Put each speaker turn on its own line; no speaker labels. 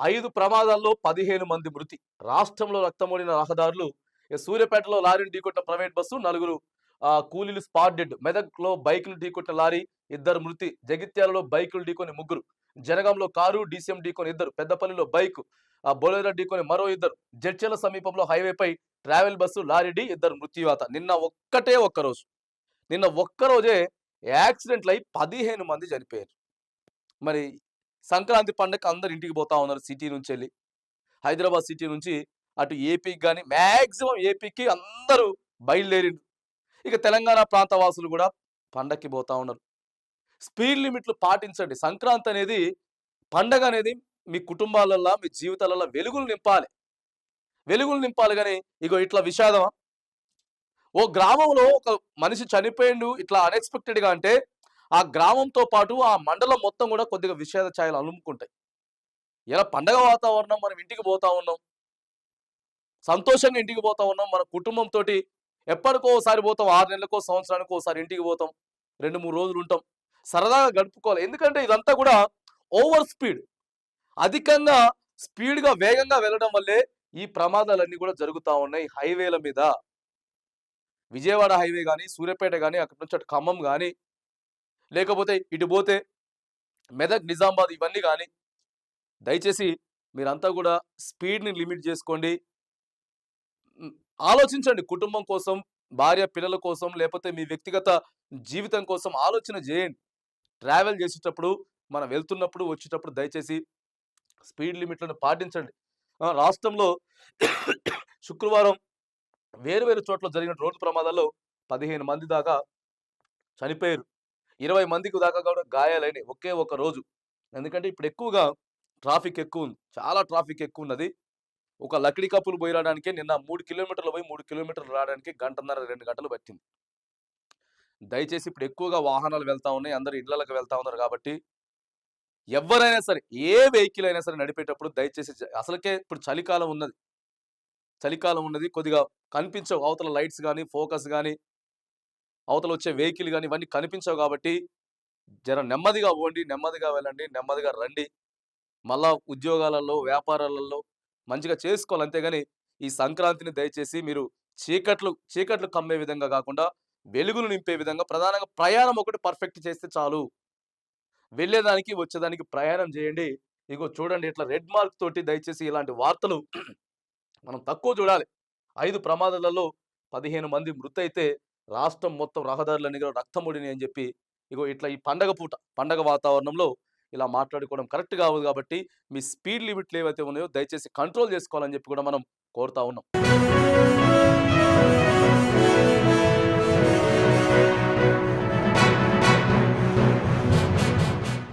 ఐదు ప్రమాదాల్లో పదిహేను మంది మృతి. రాష్ట్రంలో రక్తమోడిన రహదారులు సూర్యాపేటలో లారీని ఢీకొట్టిన ప్రైవేట్ బస్సు నలుగురు కూలీలు స్పాట్ డెడ్ మెదక్లో బైకులు ఢీకొట్టిన లారీ ఇద్దరు మృతి. జగిత్యాలలో బైకులు ఢీకొని ముగ్గురు. జనగాంలో కారు డీసీఎం ఢీకొని ఇద్దరు. పెద్దపల్లిలో బైక్ ఆ ఢీకొని మరో ఇద్దరు. జడ్చెల సమీపంలో హైవేపై ట్రావెల్ బస్సు లారీ ఢీ ఇద్దరు మృత్యువాత. నిన్న ఒక్కటే ఒక్క రోజు నిన్న ఒక్కరోజే యాక్సిడెంట్లు అయి పదిహేను మంది చనిపోయారు. మరి సంక్రాంతి పండగ అందరు ఇంటికి పోతా ఉన్నారు సిటీ నుంచి వెళ్ళి. హైదరాబాద్ సిటీ నుంచి అటు ఏపీకి కానీ మ్యాక్సిమం ఏపీకి అందరూ బయలుదేరిండు ఇక తెలంగాణ ప్రాంత వాసులు కూడా పండక్కి పోతా ఉన్నారు. స్పీడ్ లిమిట్లు పాటించండి. సంక్రాంతి అనేది పండగ అనేది మీ కుటుంబాలల్లో మీ జీవితాలలో వెలుగులు నింపాలి. వెలుగులు నింపాలి కానీ ఇగో ఇట్లా విషాదమా? ఓ గ్రామంలో ఒక మనిషి చనిపోయిండు ఇట్లా అన్ఎక్స్పెక్టెడ్గా అంటే ఆ గ్రామంతో పాటు ఆ మండలం మొత్తం కూడా కొద్దిగా విషాద ఛాయలు అలుముకుంటాయి. ఇలా పండగ వాతావరణం మనం ఇంటికి పోతా ఉన్నాం. సంతోషంగా ఇంటికి పోతా ఉన్నాం. మన కుటుంబంతో ఎప్పటికో ఒకసారి పోతాం. ఆరు నెలలకో సంవత్సరానికో ఒకసారి ఇంటికి పోతాం. రెండు మూడు రోజులు ఉంటాం. సరదాగా గడుపుకోవాలి. ఎందుకంటే ఇదంతా కూడా ఓవర్ స్పీడ్. అధికంగా స్పీడ్గా వేగంగా వెళ్ళడం వల్లే ఈ ప్రమాదాలన్నీ కూడా జరుగుతూ ఉన్నాయి హైవేల మీద. విజయవాడ హైవే కానీ సూర్యాపేట కానీ అక్కడ నుంచి అటు ఖమ్మం కానీ లేకపోతే ఇటు పోతే మెదక్ నిజామాబాద్ ఇవన్నీ కానీ దయచేసి మీరంతా కూడా స్పీడ్ని లిమిట్ చేసుకోండి. ఆలోచించండి. కుటుంబం కోసం భార్య పిల్లల కోసం లేకపోతే మీ వ్యక్తిగత జీవితం కోసం ఆలోచన చేయండి. ట్రావెల్ చేసేటప్పుడు మనం వెళ్తున్నప్పుడు వచ్చేటప్పుడు దయచేసి స్పీడ్ లిమిట్లను పాటించండి. రాష్ట్రంలో శుక్రవారం వేరు వేరు చోట్ల జరిగిన రోడ్డు ప్రమాదాల్లో పదిహేను మంది దాకా చనిపోయారు. ఇరవై మందికి దాకా కూడా గాయాలైనవి ఒకే ఒక రోజు. ఎందుకంటే ఇప్పుడు ఎక్కువగా ట్రాఫిక్ ఎక్కువ ఉంది. చాలా ట్రాఫిక్ ఎక్కువ ఉన్నది. ఒక లకిడి కప్పులు పోయి రావడానికి నిన్న మూడు కిలోమీటర్లు పోయి మూడు కిలోమీటర్లు రావడానికి గంటన్నర రెండు గంటలు పట్టింది. దయచేసి ఇప్పుడు ఎక్కువగా వాహనాలు వెళ్తా ఉన్నాయి. అందరు ఇళ్ళకు వెళ్తా ఉన్నారు కాబట్టి ఎవరైనా సరే ఏ వెహికల్ అయినా సరే నడిపేటప్పుడు దయచేసి అసలుకే ఇప్పుడు చలికాలం ఉన్నది. చలికాలం ఉన్నది. కొద్దిగా కనిపించవు. అవతల లైట్స్ కానీ ఫోకస్ కానీ అవతల వచ్చే వెహికల్ కానీ ఇవన్నీ కనిపించవు కాబట్టి జర నెమ్మదిగా పోండి నెమ్మదిగా వెళ్ళండి నెమ్మదిగా రండి. మళ్ళా ఉద్యోగాలలో వ్యాపారాలలో మంచిగా చేసుకోవాలి అంతేగాని ఈ సంక్రాంతిని దయచేసి మీరు చీకట్లు చీకట్లు కమ్మే విధంగా కాకుండా వెలుగులు నింపే విధంగా ప్రధానంగా ప్రయాణం ఒకటి పర్ఫెక్ట్ చేస్తే చాలు. వెళ్ళేదానికి వచ్చేదానికి ప్రయాణం చేయండి. ఇగో చూడండి ఇట్లా రెడ్ మార్క్ తోటి దయచేసి ఇలాంటి వార్తలు మనం తక్కువ చూడాలి. ఐదు ప్రమాదాలలో పదిహేను మంది మృతైతే రాష్ట్రం మొత్తం రహదారులన్నీ కూడా రక్తముడిని అని చెప్పి ఇగో ఇట్లా ఈ పండగ పూట పండగ వాతావరణంలో ఇలా మాట్లాడుకోవడం కరెక్ట్ కావదు కాబట్టి మీ స్పీడ్ లిమిట్లు ఏవైతే ఉన్నాయో దయచేసి కంట్రోల్ చేసుకోవాలని చెప్పి కూడా మనం కోరుతా ఉన్నాం.